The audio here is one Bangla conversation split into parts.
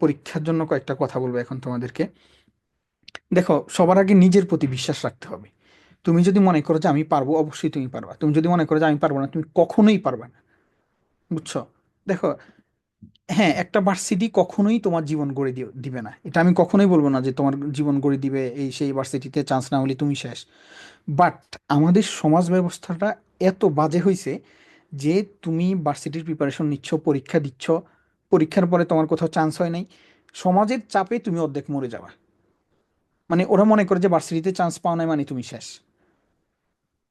পরীক্ষার জন্য কয়েকটা কথা বলব এখন তোমাদেরকে। দেখো, সবার আগে নিজের প্রতি বিশ্বাস রাখতে হবে। তুমি যদি মনে করো যে আমি পারব, অবশ্যই তুমি পারবা। তুমি যদি মনে করো যে আমি পারব না, তুমি কখনোই পারবে না। বুঝছ? দেখো হ্যাঁ একটা ভার্সিটি কখনোই তোমার জীবন গড়ে দিবে না। এটা আমি কখনোই বলব না যে তোমার জীবন গড়ে দিবে, এই সেই ভার্সিটিতে চান্স না হলে তুমি শেষ। বাট আমাদের সমাজ ব্যবস্থাটা এত বাজে হয়েছে যে তুমি ভার্সিটির প্রিপারেশন নিচ্ছ, পরীক্ষা দিচ্ছ পরীক্ষার পরে তোমার কোথাও চান্স হয় নাই। সমাজের চাপে তুমি অর্ধেক মরে যাবা। মানে ওরা মনে করে যে ভার্সিটিতে চান্স পাও নাই মানে তুমি শেষ।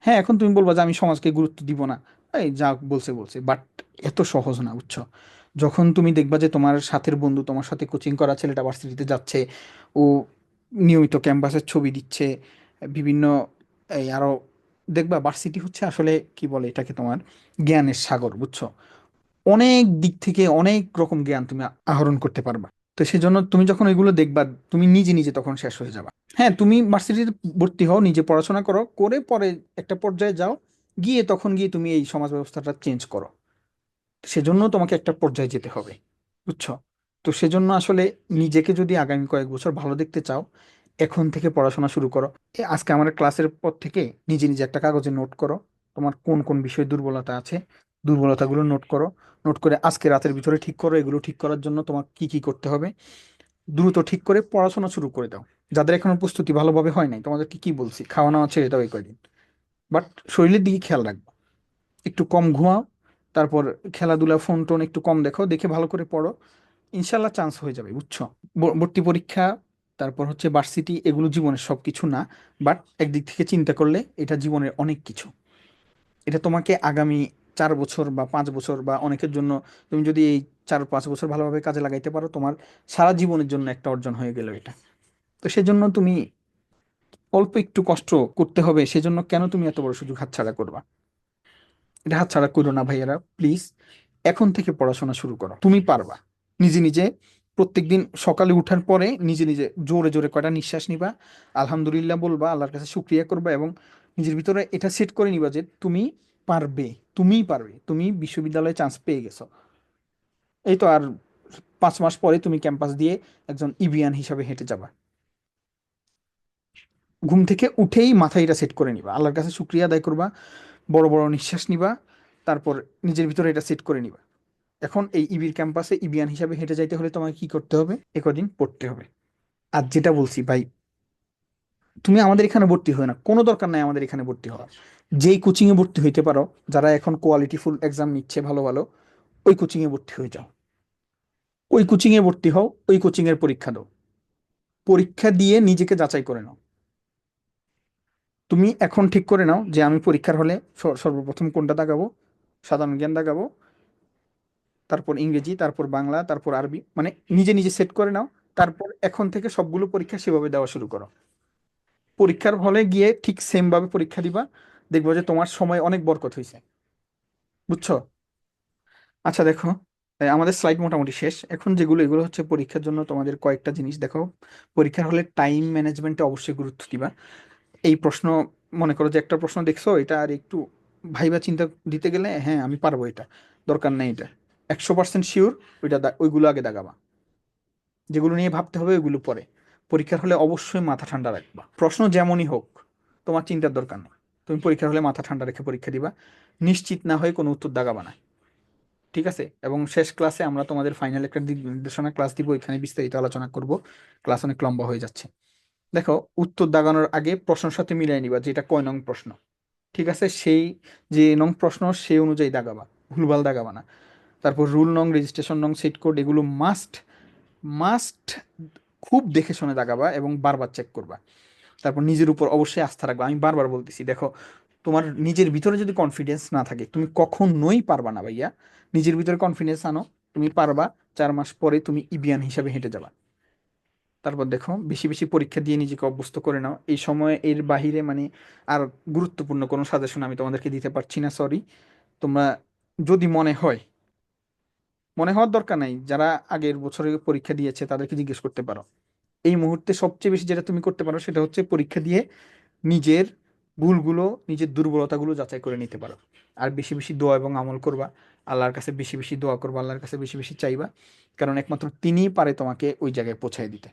হ্যাঁ এখন তুমি বলবা যে আমি সমাজকে গুরুত্ব দিব না। এই যা বলছে বলছে। বাট এত সহজ না, বুঝছ? যখন তুমি দেখবা যে তোমার সাথের বন্ধু তোমার সাথে কোচিং করা ছেলেটা ভার্সিটিতে যাচ্ছে, ও নিয়মিত ক্যাম্পাসের ছবি দিচ্ছে, বিভিন্ন, এই আরও দেখবা ভার্সিটি হচ্ছে আসলে কি বলে এটাকে তোমার? জ্ঞানের সাগর, বুঝছ? অনেক দিক থেকে অনেক রকম জ্ঞান তুমি আহরণ করতে পারবা। তো সেজন্য তুমি যখন এগুলো দেখবা, তুমি নিজে নিজে তখন শেষ হয়ে যাবা। হ্যাঁ তুমি ভার্সিটিতে ভর্তি হও, নিজে পড়াশোনা করো, করে পরে একটা পর্যায়ে যাও, গিয়ে তখন গিয়ে তুমি এই সমাজ ব্যবস্থাটা চেঞ্জ করো। সেজন্য তোমাকে একটা পর্যায়ে যেতে হবে, বুঝছ? তো সেজন্য আসলে নিজেকে যদি আগামী কয়েক বছর ভালো দেখতে চাও, এখন থেকে পড়াশোনা শুরু করো। আজকে আমার ক্লাসের পর থেকে নিজে নিজে একটা কাগজে নোট করো, তোমার কোন কোন বিষয়ে দুর্বলতা আছে দুর্বলতাগুলো নোট করো। নোট করে আজকে রাতের ভিতরে ঠিক করো, এগুলো ঠিক করার জন্য তোমার কি কি করতে হবে। দ্রুত ঠিক করে পড়াশোনা শুরু করে দাও। যাদের এখনও প্রস্তুতি ভালোভাবে হয় নাই, তোমাদেরকে কি বলছি? খাওয়া নাওয়া ছেড়ে দাও এই কয়দিন। বাট শরীরের দিকে খেয়াল রাখব। একটু কম ঘুমাও, তারপর খেলাধুলা ফোন টোন একটু কম দেখো, দেখে ভালো করে পড়ো। ইনশাল্লাহ চান্স হয়ে যাবে, বুঝছ? ভর্তি পরীক্ষা, তারপর হচ্ছে ভার্সিটি এগুলো জীবনের সব কিছু না বাট একদিক থেকে চিন্তা করলে এটা জীবনের অনেক কিছু। এটা তোমাকে আগামী চার বছর বা পাঁচ বছর বা অনেকের জন্য তুমি যদি এই চার পাঁচ বছর ভালোভাবে কাজে লাগাইতে পারো, তোমার সারা জীবনের জন্য একটা অর্জন হয়ে গেল এটা। তো সেজন্য তুমি অল্প একটু কষ্ট করতে হবে, সেজন্য কেন তুমি এত বড় সুযোগ হাতছাড়া করবা? এটা হাতছাড়া করো না ভাইয়ারা, প্লিজ, এখন থেকে পড়াশোনা শুরু করো। তুমি পারবা। নিজে নিজে প্রত্যেকদিন সকালে উঠার পরে নিজে নিজে জোরে জোরে কয়টা নিঃশ্বাস নিবা, আলহামদুলিল্লাহ বলবা, আল্লাহর কাছে শুক্রিয়া করবা এবং নিজের ভিতরে এটা সেট করে নিবা যে তুমি পারবে, তুমিই পারবে, তুমি বিশ্ববিদ্যালয়ে চান্স পেয়ে গেছো। এই তো আর পাঁচ মাস পরে তুমি ক্যাম্পাস দিয়ে একজন ইবিয়ান হিসাবে হেঁটে যাবা। ঘুম থেকে উঠেই মাথায় এটা সেট করে নিবা। আল্লাহর কাছে শুক্রিয়া আদায় করবা, বড় বড় নিঃশ্বাস নিবা, তারপর নিজের ভিতরে এটা সেট করে নিবা। এখন এই ইবির ক্যাম্পাসে ইবিয়ান হিসাবে হেঁটে যাইতে হলে তোমাকে কি করতে হবে? একদিন পড়তে হবে। আর যেটা বলছি, ভাই তুমি আমাদের এখানে ভর্তি হয় না। কোনো দরকার নাই আমাদের এখানে ভর্তি হওয়ার। যেই কোচিংয়ে ভর্তি হইতে পারো, যারা এখন কোয়ালিটি ফুল এক্সাম নিচ্ছে ভালো ভালো, ওই কোচিংয়ে ভর্তি হয়ে যাও। ওই কোচিংয়ে ভর্তি হও, ওই কোচিং এর পরীক্ষা দাও। পরীক্ষা দিয়ে নিজেকে যাচাই করে নাও। তুমি এখন ঠিক করে নাও যে আমি পরীক্ষার হলে সর্বপ্রথম কোনটা দাগাবো? সাধারণ জ্ঞান দাগাবো। তারপর ইংরেজি, তারপর বাংলা, তারপর আরবি মানে নিজে নিজে সেট করে নাও। তারপর এখন থেকে সবগুলো পরীক্ষা সেভাবে দেওয়া শুরু করো। পরীক্ষার হলে গিয়ে ঠিক সেম ভাবে পরীক্ষা দিবা। দেখব যে তোমার সময় অনেক বরকত হয়েছে বুঝছ? আচ্ছা দেখো। আমাদের স্লাইড মোটামুটি শেষ। এখন যেগুলো, এগুলো হচ্ছে পরীক্ষার জন্য তোমাদের কয়েকটা জিনিস দেখো পরীক্ষার হলে টাইম ম্যানেজমেন্টে অবশ্যই গুরুত্ব দিবা। এই প্রশ্ন, মনে করো যে একটা প্রশ্ন দেখছ, এটা আর একটু ভাইবা চিন্তা দিতে গেলে হ্যাঁ আমি পারব এটা। দরকার নেই এটা। একশো পার্সেন্ট শিওর ওইটা ওইগুলো আগে দাগাবা যেগুলো নিয়ে ভাবতে হবে, ওইগুলো পরে। পরীক্ষার হলে অবশ্যই মাথা ঠান্ডা রাখবা। প্রশ্ন যেমনই হোক, তোমার চিন্তার দরকার নেই। তুমি পরীক্ষার হলে মাথা ঠান্ডা রেখে পরীক্ষা দিবা। নিশ্চিত না হয়ে কোনো উত্তর দাগাবা না ঠিক আছে? এবং শেষ ক্লাসে আমরা তোমাদের ফাইনাল একটা দিক নির্দেশনা ক্লাস দিব, এখানে বিস্তারিত আলোচনা করব। ক্লাস অনেক লম্বা হয়ে যাচ্ছে। দেখো, উত্তর দাগানোর আগে প্রশ্নের সাথে মিলাই নিবা, যে এটা কয় নং প্রশ্ন। ঠিক আছে? সেই যে নং প্রশ্ন, সেই অনুযায়ী দাগাবা। ভুলভাল দাগাবা না। তারপর রুল নং রেজিস্ট্রেশন নং সেট কোড এগুলো মাস্ট মাস্ট খুব দেখে শুনে দাগাবা এবং বারবার চেক করবা। তারপর নিজের উপর অবশ্যই আস্থা রাখবা। আমি বারবার বলতেছি, দেখো, তোমার নিজের ভিতরে যদি কনফিডেন্স না থাকে, তুমি কখনোই পারবা না ভাইয়া। নিজের ভিতরে কনফিডেন্স আনো, তুমি পারবা, চার মাস পরে তুমি ইবিয়ান হিসাবে হেঁটে যাবা। তারপর দেখো, বেশি বেশি পরীক্ষা দিয়ে নিজেকে অভ্যস্ত করে নাও। এই সময় এর বাহিরে মানে আর গুরুত্বপূর্ণ কোনো সাজেশন আমি তোমাদেরকে দিতে পারছি না সরি তোমরা যদি মনে হয় মনে হওয়ার দরকার নাই, যারা আগের বছরে পরীক্ষা দিয়েছে তাদেরকে জিজ্ঞেস করতে পারো। এই মুহূর্তে সবচেয়ে বেশি যেটা তুমি করতে পারো সেটা হচ্ছে পরীক্ষা দিয়ে নিজের ভুলগুলো, নিজের দুর্বলতাগুলো যাচাই করে নিতে পারো। আর বেশি বেশি দোয়া এবং আমল করবা। আল্লাহর কাছে বেশি বেশি দোয়া করবা, আল্লাহর কাছে বেশি বেশি চাইবা। কারণ একমাত্র তিনিই পারে তোমাকে ওই জায়গায় পৌঁছায় দিতে।